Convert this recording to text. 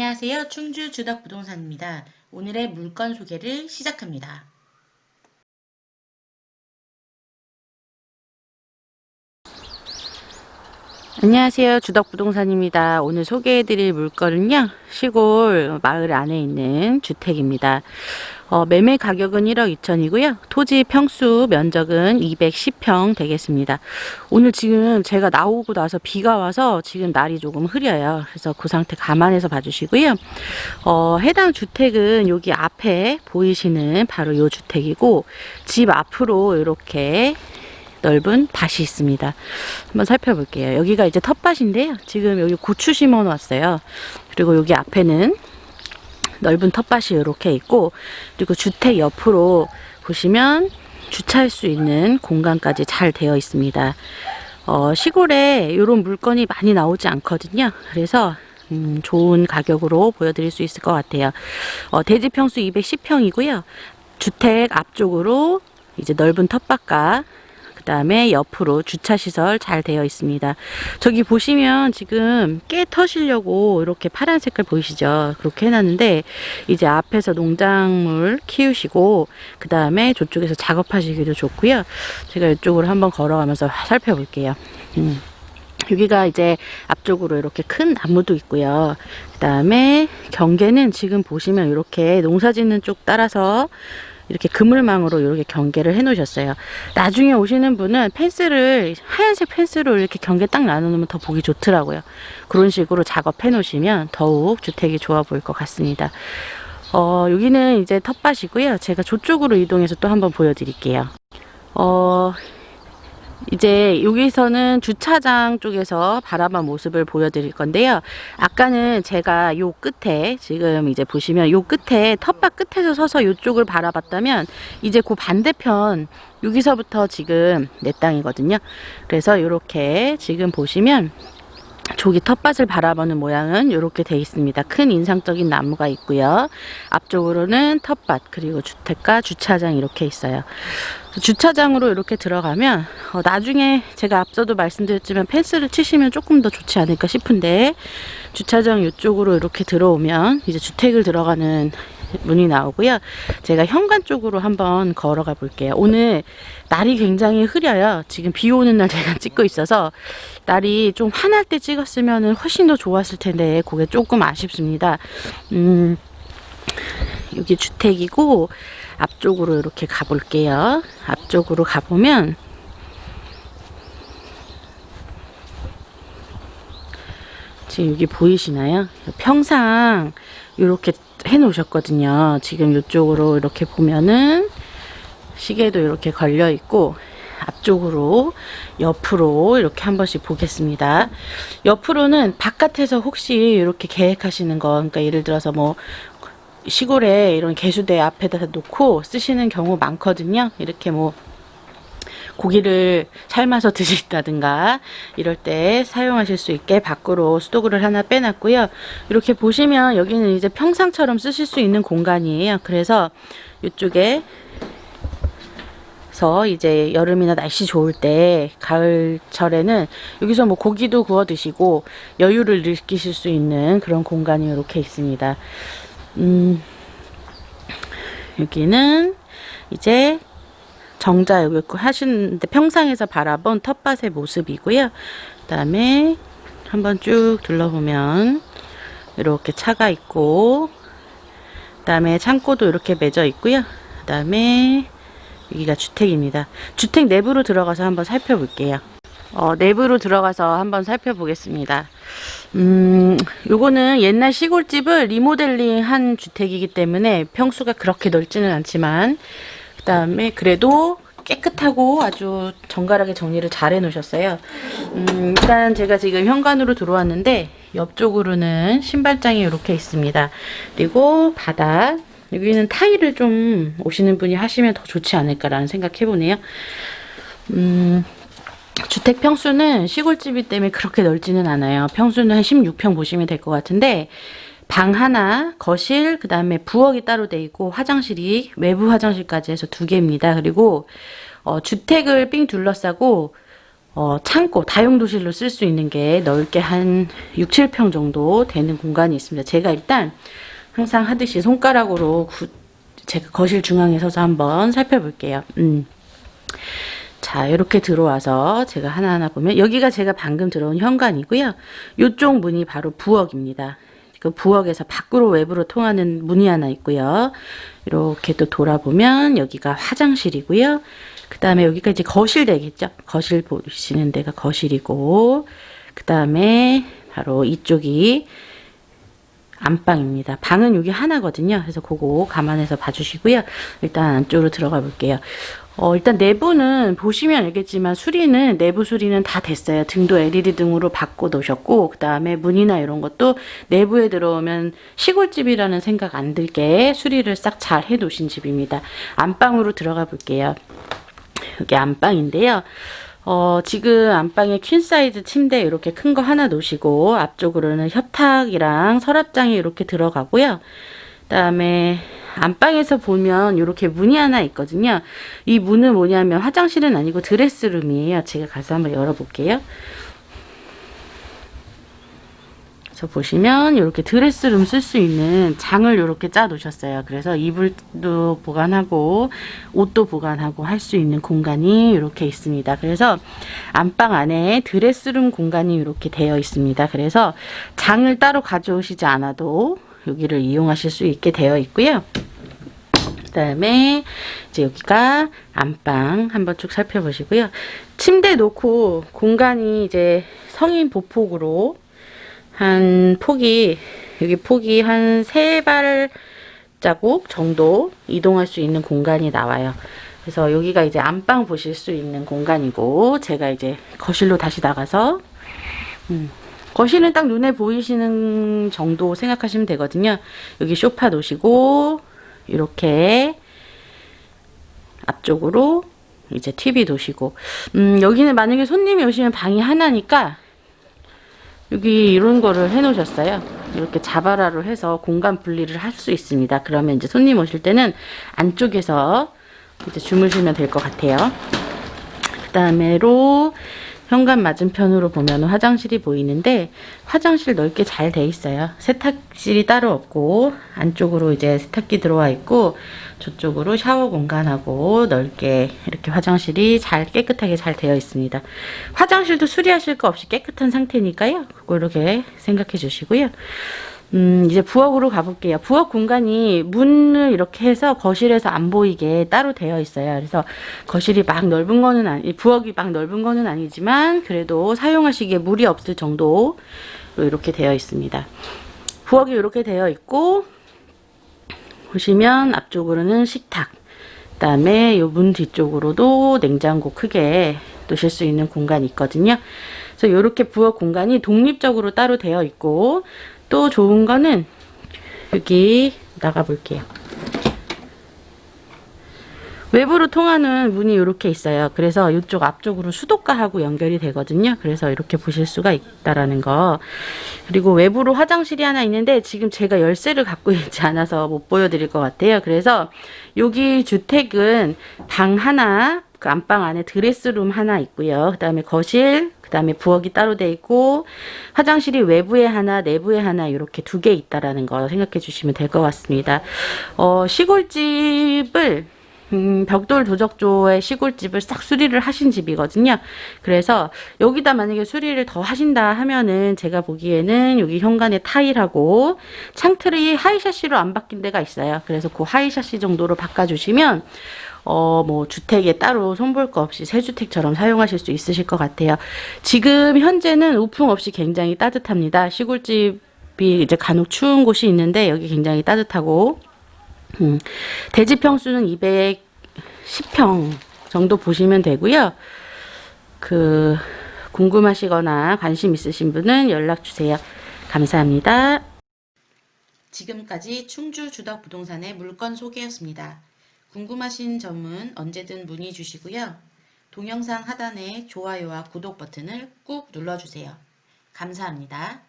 안녕하세요. 충주 주덕부동산입니다. 오늘의 물건 소개를 시작합니다. 안녕하세요. 주덕부동산입니다. 오늘 소개해드릴 물건은요. 시골 마을 안에 있는 주택입니다. 어, 매매 가격은 1억 2천이고요. 토지 평수 면적은 210평 되겠습니다. 오늘 지금 제가 나오고 나서 비가 와서 지금 날이 조금 흐려요. 그래서 그 상태 감안해서 봐주시고요. 어, 해당 주택은 여기 앞에 보이시는 바로 이 주택이고 집 앞으로 이렇게 넓은 밭이 있습니다. 한번 살펴볼게요. 여기가 이제 텃밭인데요. 지금 여기 고추 심어 놨어요. 그리고 여기 앞에는 넓은 텃밭이 이렇게 있고 그리고 주택 옆으로 보시면 주차할 수 있는 공간까지 잘 되어 있습니다. 어, 시골에 이런 물건이 많이 나오지 않거든요. 그래서 음, 좋은 가격으로 보여드릴 수 있을 것 같아요. 어, 대지 평수 210평이고요. 주택 앞쪽으로 이제 넓은 텃밭과 그다음에 옆으로 주차 시설 잘 되어 있습니다. 저기 보시면 지금 깨 터시려고 이렇게 파란 색깔 보이시죠? 그렇게 해놨는데 이제 앞에서 농작물 키우시고 그다음에 저쪽에서 작업하시기도 좋고요. 제가 이쪽으로 한번 걸어가면서 살펴볼게요. 음. 여기가 이제 앞쪽으로 이렇게 큰 나무도 있고요. 그 다음에 경계는 지금 보시면 이렇게 농사 짓는 쪽 따라서 이렇게 그물망으로 이렇게 경계를 해 놓으셨어요. 나중에 오시는 분은 펜스를 하얀색 펜스로 이렇게 경계 딱 나눠 놓으면 더 보기 좋더라고요. 그런 식으로 작업해 놓으시면 더욱 주택이 좋아 보일 것 같습니다. 어, 여기는 이제 텃밭이고요. 제가 저쪽으로 이동해서 또 한번 보여드릴게요. 어, 이제 여기서는 주차장 쪽에서 바라본 모습을 보여드릴 건데요. 아까는 제가 요 끝에 지금 이제 보시면 요 끝에 텃밭 끝에서 서서 이쪽을 바라봤다면 이제 그 반대편 여기서부터 지금 내 땅이거든요. 그래서 이렇게 지금 보시면 저기 텃밭을 바라보는 모양은 이렇게 돼 있습니다. 큰 인상적인 나무가 있고요. 앞쪽으로는 텃밭 그리고 주택과 주차장 이렇게 있어요. 주차장으로 이렇게 들어가면 어, 나중에 제가 앞서도 말씀드렸지만 펜스를 치시면 조금 더 좋지 않을까 싶은데 주차장 이쪽으로 이렇게 들어오면 이제 주택을 들어가는 문이 나오고요. 제가 현관 쪽으로 한번 걸어가 볼게요. 오늘 날이 굉장히 흐려요. 지금 비 오는 날 제가 찍고 있어서 날이 좀 환할 때 찍었으면 훨씬 더 좋았을 텐데 그게 조금 아쉽습니다. 음, 여기 주택이고 앞쪽으로 이렇게 가볼게요. 앞쪽으로 가보면 지금 여기 보이시나요? 평상 이렇게 해 놓으셨거든요. 지금 이쪽으로 이렇게 보면은 시계도 이렇게 걸려 있고 앞쪽으로 옆으로 이렇게 한 번씩 보겠습니다. 옆으로는 바깥에서 혹시 이렇게 계획하시는 거, 그러니까 예를 들어서 뭐 시골에 이런 개수대 앞에다 놓고 쓰시는 경우 많거든요. 이렇게 뭐 고기를 삶아서 드신다든가 이럴 때 사용하실 수 있게 밖으로 수도구를 하나 빼놨고요. 이렇게 보시면 여기는 이제 평상처럼 쓰실 수 있는 공간이에요. 그래서 이쪽에 서 이제 여름이나 날씨 좋을 때 가을철에는 여기서 뭐 고기도 구워 드시고 여유를 느끼실 수 있는 그런 공간이 이렇게 있습니다. 음, 여기는 이제 정자 여기 하시는데 평상에서 바라본 텃밭의 모습이고요. 그 다음에 한번 쭉 둘러보면 이렇게 차가 있고 그 다음에 창고도 이렇게 맺어 있고요. 그 다음에 여기가 주택입니다. 주택 내부로 들어가서 한번 살펴볼게요. 어, 내부로 들어가서 한번 살펴보겠습니다. 음, 요거는 옛날 시골집을 리모델링 한 주택이기 때문에 평수가 그렇게 넓지는 않지만, 그 다음에 그래도 깨끗하고 아주 정갈하게 정리를 잘 해놓으셨어요. 음, 일단 제가 지금 현관으로 들어왔는데, 옆쪽으로는 신발장이 이렇게 있습니다. 그리고 바닥, 여기는 타일을 좀 오시는 분이 하시면 더 좋지 않을까라는 생각 해보네요. 음, 주택 평수는 시골집이 때문에 그렇게 넓지는 않아요. 평수는 한 16평 보시면 될 것 같은데 방 하나, 거실, 그 다음에 부엌이 따로 돼 있고 화장실이 외부 화장실까지 해서 두 개입니다. 그리고 어, 주택을 삥 둘러싸고 어, 창고, 다용도실로 쓸 수 있는 게 넓게 한 6, 7평 정도 되는 공간이 있습니다. 제가 일단 항상 하듯이 손가락으로 구- 제가 거실 중앙에 서서 한번 살펴볼게요. 음. 자, 이렇게 들어와서 제가 하나하나 보면 여기가 제가 방금 들어온 현관이고요. 이쪽 문이 바로 부엌입니다. 그 부엌에서 밖으로 외부로 통하는 문이 하나 있고요. 이렇게 또 돌아보면 여기가 화장실이고요. 그 다음에 여기가 이제 거실 되겠죠. 거실 보시는 데가 거실이고, 그 다음에 바로 이쪽이 안방입니다. 방은 여기 하나거든요. 그래서 그거 감안해서 봐주시고요. 일단 안쪽으로 들어가 볼게요. 어, 일단 내부는 보시면 알겠지만 수리는 내부 수리는 다 됐어요. 등도 LED 등으로 바꿔 놓으셨고 그 다음에 문이나 이런 것도 내부에 들어오면 시골집이라는 생각 안 들게 수리를 싹 잘 해 놓으신 집입니다. 안방으로 들어가 볼게요. 여기 안방인데요. 어, 지금 안방에 퀸 사이즈 침대 이렇게 큰 거 하나 놓으시고 앞쪽으로는 협탁이랑 서랍장이 이렇게 들어가고요. 그다음에 안방에서 보면 이렇게 문이 하나 있거든요. 이 문은 뭐냐면 화장실은 아니고 드레스룸이에요. 제가 가서 한번 열어볼게요. 저 보시면 이렇게 드레스룸 쓸 수 있는 장을 이렇게 짜 놓으셨어요. 그래서 이불도 보관하고 옷도 보관하고 할 수 있는 공간이 이렇게 있습니다. 그래서 안방 안에 드레스룸 공간이 이렇게 되어 있습니다. 그래서 장을 따로 가져오시지 않아도 여기를 이용하실 수 있게 되어 있고요. 그 다음에 이제 여기가 안방 한번 쭉 살펴보시고요. 침대 놓고 공간이 이제 성인 보폭으로 한 폭이 여기 폭이 한 세 발자국 정도 이동할 수 있는 공간이 나와요. 그래서 여기가 이제 안방 보실 수 있는 공간이고 제가 이제 거실로 다시 나가서 음, 거실은 딱 눈에 보이시는 정도 생각하시면 되거든요. 여기 소파 놓으시고 이렇게 앞쪽으로 이제 TV 놓으시고 음, 여기는 만약에 손님이 오시면 방이 하나니까 여기 이런 거를 해 놓으셨어요. 이렇게 자바라로 해서 공간 분리를 할 수 있습니다. 그러면 이제 손님 오실 때는 안쪽에서 이제 주무시면 될 것 같아요. 그 다음에 로 현관 맞은편으로 보면 화장실이 보이는데 화장실 넓게 잘 돼 있어요. 세탁실이 따로 없고 안쪽으로 이제 세탁기 들어와 있고 저쪽으로 샤워 공간하고 넓게 이렇게 화장실이 잘 깨끗하게 잘 되어 있습니다. 화장실도 수리하실 거 없이 깨끗한 상태니까요. 그거 이렇게 생각해 주시고요. 음, 이제 부엌으로 가볼게요. 부엌 공간이 문을 이렇게 해서 거실에서 안 보이게 따로 되어 있어요. 그래서 거실이 막 넓은 거는 아니, 부엌이 막 넓은 거는 아니지만 그래도 사용하시기에 무리 없을 정도로 이렇게 되어 있습니다. 부엌이 이렇게 되어 있고 보시면 앞쪽으로는 식탁, 그다음에 이 문 뒤쪽으로도 냉장고 크게 놓으실 수 있는 공간이 있거든요. 그래서 이렇게 부엌 공간이 독립적으로 따로 되어 있고 또 좋은 거는 여기 나가 볼게요. 외부로 통하는 문이 이렇게 있어요. 그래서 이쪽 앞쪽으로 수도가하고 연결이 되거든요. 그래서 이렇게 보실 수가 있다라는 거. 그리고 외부로 화장실이 하나 있는데 지금 제가 열쇠를 갖고 있지 않아서 못 보여드릴 것 같아요. 그래서 여기 주택은 방 하나, 그 안방 안에 드레스룸 하나 있고요. 그 다음에 거실, 그 다음에 부엌이 따로 돼 있고 화장실이 외부에 하나 내부에 하나 이렇게 두 개 있다라는 거 생각해 주시면 될 것 같습니다. 어, 시골집을 음, 벽돌 도적조의 시골집을 싹 수리를 하신 집이거든요. 그래서 여기다 만약에 수리를 더 하신다 하면은 제가 보기에는 여기 현관에 타일하고 창틀이 하이샤시로 안 바뀐 데가 있어요. 그래서 그 하이샤시 정도로 바꿔주시면 어, 뭐, 주택에 따로 손볼 거 없이 새 주택처럼 사용하실 수 있으실 것 같아요. 지금 현재는 우풍 없이 굉장히 따뜻합니다. 시골집이 이제 간혹 추운 곳이 있는데 여기 굉장히 따뜻하고, 음, 대지 평수는 210평 정도 보시면 되고요. 그, 궁금하시거나 관심 있으신 분은 연락 주세요. 감사합니다. 지금까지 충주 주덕 부동산의 물건 소개였습니다. 궁금하신 점은 언제든 문의 주시고요. 동영상 하단에 좋아요와 구독 버튼을 꾹 눌러주세요. 감사합니다.